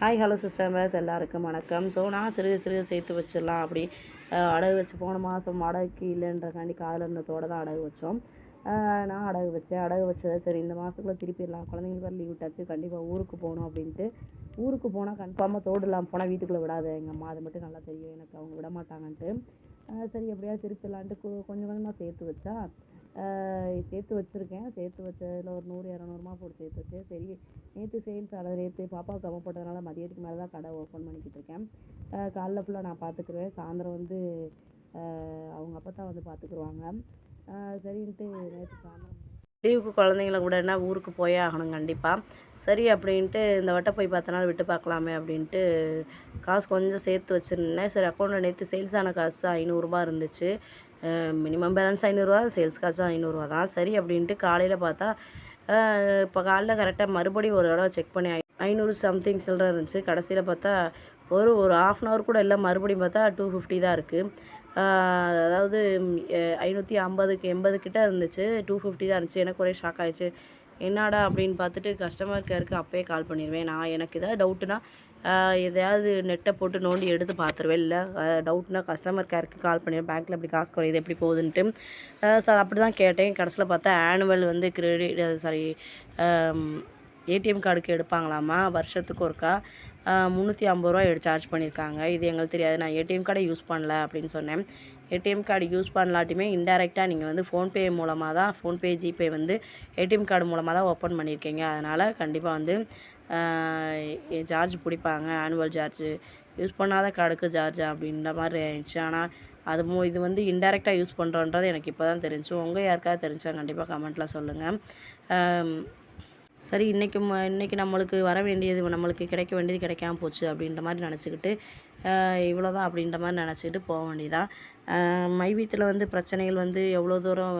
Hi hello சிஸ்டமர்ஸ் எல்லாருக்கும் வணக்கம். So நான் சிறுக சிறுக சேர்த்து வச்சிடலாம் அப்படி. அடகு வச்சு போன மாதம் அடகுக்கு இல்லைன்றக்காண்டி காதில் இருந்ததோடு தான் அடகு வச்சோம். நான் அடகு வச்சேன். அடகு வச்சதை சரி இந்த மாதத்துக்குள்ளே திருப்பிடலாம் குழந்தைங்களுக்கு வேறு லீவ் விட்டாச்சு. கண்டிப்பாக ஊருக்கு போகணும் அப்படின்ட்டு. ஊருக்கு போனால் கன்ஃபார்மாக தோடு இல்லாமல் போனால் வீட்டுக்குள்ளே விடாது. எங்கள் அம்மா அது மட்டும் நல்லா தெரியும். எனக்கு அவங்க விட மாட்டாங்கன்ட்டு. சரி எப்படியா திருப்பிடலான்ட்டு கொஞ்சம் கொஞ்சமாக சேர்த்து வச்சா. சேர்த்து வச்சுருக்கேன். சேர்த்து வச்சதில் ஒரு நூறு இரநூறுமா போட்டு சேர்த்து வச்சேன் சரி நேற்று சேல்ஸ் ஆனது நேற்று பாப்பாவுக்கு அம்மா போட்டதுனால மதியத்துக்கு மேலே தான் கடை ஓப்பன் பண்ணிக்கிட்டு இருக்கேன். காலைல ஃபுல்லாக நான் பார்த்துக்குருவேன் சாயந்தரம் வந்து அவங்க அப்பா தான் வந்து பார்த்துக்குருவாங்க சரின்ட்டு நேற்று சாயந்தரம் லீவுக்கு குழந்தைங்கள கூடனா ஊருக்கு போயே ஆகணும் கண்டிப்பாக சரி அப்படின்ட்டு இந்த வட்டம் போய் பத்து நாள் விட்டு பார்க்கலாமே அப்படின்ட்டு காசு கொஞ்சம் சேர்த்து வச்சுருந்தேன். சரி அக்கௌண்ட்டில் நேற்று சேல்ஸ் ஆன காசு ஐநூறுரூபா இருந்துச்சு. மினிமம் பேலன்ஸ் ஐநூறுரூவா சேல்ஸ் காசு ஐநூறுரூவா தான். சரி அப்படின்ட்டு காலையில் பார்த்தா இப்போ காலைல கரெக்டாக மறுபடியும் ஒரு தடவை செக் பண்ணி ஐநூறு சம்திங் சில்லற இருந்துச்சு. கடைசியில் பார்த்தா ஒரு ஒரு ஆஃப் அன் ஹவர் கூட இல்லை. மறுபடியும் பார்த்தா டூ ஃபிஃப்டி தான் இருக்குது அதாவது ஐநூற்றி ஐம்பதுக்கு எண்பது கிட்ட இருந்துச்சு. டூ ஃபிஃப்டி தான் இருந்துச்சு. எனக்கு ஒரே ஷாக் ஆயிடுச்சு. என்னடா அப்படின்னு பார்த்துட்டு கஸ்டமர் கேருக்கு அப்போயே கால் பண்ணிடுவேன் நான் எனக்கு ஏதாவது டவுட்டுனா எதையாவது நெட்டை போட்டு நோண்டி எடுத்து பார்த்துருவேன். இல்லை டவுட்னா கஸ்டமர் கேருக்கு கால் பண்ணிடுவேன் பேங்க்கில் இப்படி காசு குறையுது எப்படி போகுதுன்ட்டு. சார் அப்படி தான் கேட்டேன். கடைசியில் பார்த்தா ஆனுவல் வந்து கிரெடிட் சாரி ஏடிஎம் கார்டுக்கு எடுப்பாங்களாமா வருஷத்துக்கு ஒருக்கா? முந்நூற்றி ஐம்பது ரூபா எடு சார்ஜ் பண்ணியிருக்காங்க. இது எங்களுக்கு தெரியாது. நான் ஏடிஎம் கார்டை யூஸ் பண்ணல அப்படின்னு சொன்னேன். ஏடிஎம் கார்டு யூஸ் பண்ணலாட்டியுமே இன்டெரக்டாக நீங்கள் வந்து ஃபோன்பே மூலமாக தான் ஃபோன்பே ஜிபே வந்து ஏடிஎம் கார்டு மூலமாக தான் ஓப்பன் பண்ணியிருக்கீங்க. அதனால் கண்டிப்பாக வந்து சார்ஜ் பிடிப்பாங்க. ஆனுவல் சார்ஜு யூஸ் பண்ணாத கார்டுக்கு சார்ஜ் அப்படின்ற மாதிரி இருந்துச்சு ஆனால் அது மு இது வந்து இன்டெரக்டாக யூஸ் பண்ணுறோன்றது எனக்கு இப்போ தான் தெரிஞ்சு. உங்கள் யாருக்காவது தெரிஞ்சா கண்டிப்பாக கமெண்ட்டில் சொல்லுங்கள் சரி இன்றைக்கி ம இன்றைக்கி நம்மளுக்கு வர வேண்டியது நம்மளுக்கு கிடைக்க வேண்டியது கிடைக்காம போச்சு அப்படின்ற மாதிரி நினச்சிக்கிட்டு இவ்வளோதான் அப்படின்ற மாதிரி நினச்சிக்கிட்டு போக வேண்டியதான் மைவீத்தில் வந்து பிரச்சனைகள் வந்து எவ்வளோ தூரம்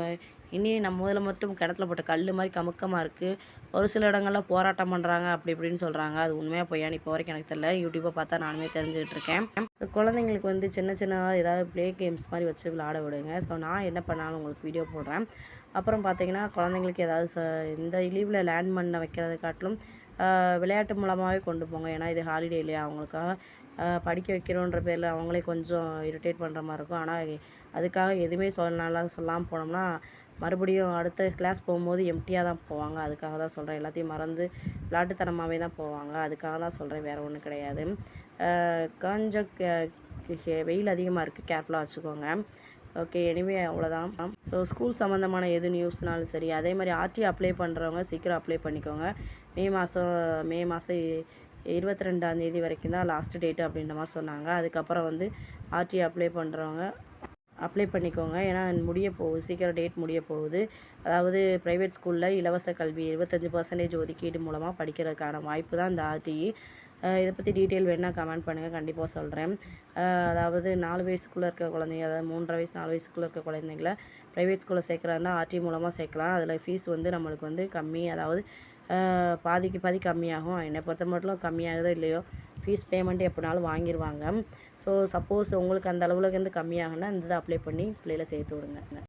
இனி நம்ம முதல்ல மட்டும் கிணத்துல போட்ட கல் மாதிரி கமுக்கமாக இருக்குது ஒரு சில இடங்களில் போராட்டம் பண்ணுறாங்க அப்படி இப்படின்னு சொல்கிறாங்க அது உண்மையாக பொய்யான்னு இப்போ வரைக்கும் எனக்கு தெரியல. யூடியூப்பை பார்த்தா நானுமே தெரிஞ்சுக்கிட்டு இருக்கேன். குழந்தைங்களுக்கு வந்து சின்ன சின்ன ஏதாவது ப்ளே கேம்ஸ் மாதிரி வச்சு விளாட விடுங்க. ஸோ நான் என்ன பண்ணாலும் உங்களுக்கு வீடியோ போடுறேன். அப்புறம் பார்த்தீங்கன்னா குழந்தைங்களுக்கு ஏதாவது ச இந்த லீவில் லேண்ட் பண்ண வைக்கிறது காட்டிலும் விளையாட்டு மூலமாகவே கொண்டு போங்க. ஏன்னா இது ஹாலிடே இல்லையா? அவங்களுக்காக படிக்க வைக்கிறோன்ற பேரில் அவங்களே கொஞ்சம் இரிட்டேட் பண்ணுற மாதிரி இருக்கும். ஆனால் அதுக்காக எதுவுமே சொல்லலாம் சொல்லாமல் போனோம்னா மறுபடியும் அடுத்த கிளாஸ் போகும்போது எம்டியாக தான் போவாங்க. அதுக்காக தான் சொல்கிறேன் எல்லாத்தையும் மறந்து விளாட்டுத்தனமாகவே தான் போவாங்க. அதுக்காக தான் சொல்கிறேன் வேறு ஒன்றும் கிடையாது. கொஞ்சம் வெயில் அதிகமாக இருக்குது கேர்ஃபுல்லாக வச்சுக்கோங்க. ஓகே எனிவே அவ்வளோதான் ஸோ ஸ்கூல் சம்மந்தமான எது நியூஸ்னாலும் சரி அதே மாதிரி ஆர்டி அப்ளை பண்ணுறவங்க சீக்கிரம் அப்ளை பண்ணிக்கோங்க. மே மாதம் மே மாதம் இருபத்தி ரெண்டாந்தேதி வரைக்கும் தான் லாஸ்ட் டேட்டு அப்படின்ற மாதிரி சொன்னாங்க. அதுக்கப்புறம் வந்து ஆர்டி அப்ளை பண்ணுறவங்க அப்ளை பண்ணிக்கோங்க. ஏன்னா முடிய போகுது சீக்கிரம் டேட் முடிய போகுது. அதாவது ப்ரைவேட் ஸ்கூலில் இலவச கல்வி இருபத்தஞ்சி பர்சன்டேஜ் ஒதுக்கீடு மூலமாக படிக்கிறதுக்கான வாய்ப்பு தான் இந்த ஆர்டிஇ இதை பற்றி டீட்டெயில் வேணால் கமெண்ட் பண்ணுங்கள் கண்டிப்பாக சொல்கிறேன் அதாவது நாலு வயசுக்குள்ளே இருக்க குழந்தைங்க அதாவது மூன்றரை வயசு நாலு வயசுக்குள்ளே இருக்க குழந்தைங்கள ப்ரைவேட் ஸ்கூலில் சேர்க்குறாருன்னா ஆர்டி மூலமாக சேர்க்கலாம். அதில் ஃபீஸ் வந்து நம்மளுக்கு வந்து கம்மி அதாவது பாதிக்கு பாதி கம்மியாகும். என்னை பொறுத்த மட்டும் கம்மியாகுதோ இல்லையோ ஃபீஸ் பேமெண்ட் எப்படினாலும் வாங்கிடுவாங்க ஸோ சப்போஸ் உங்களுக்கு அந்த அளவுலேருந்து இருந்து கம்மியாகுன்னா இந்த இதை அப்ளை பண்ணி பிள்ளைகளை சேர்த்து விடுங்க.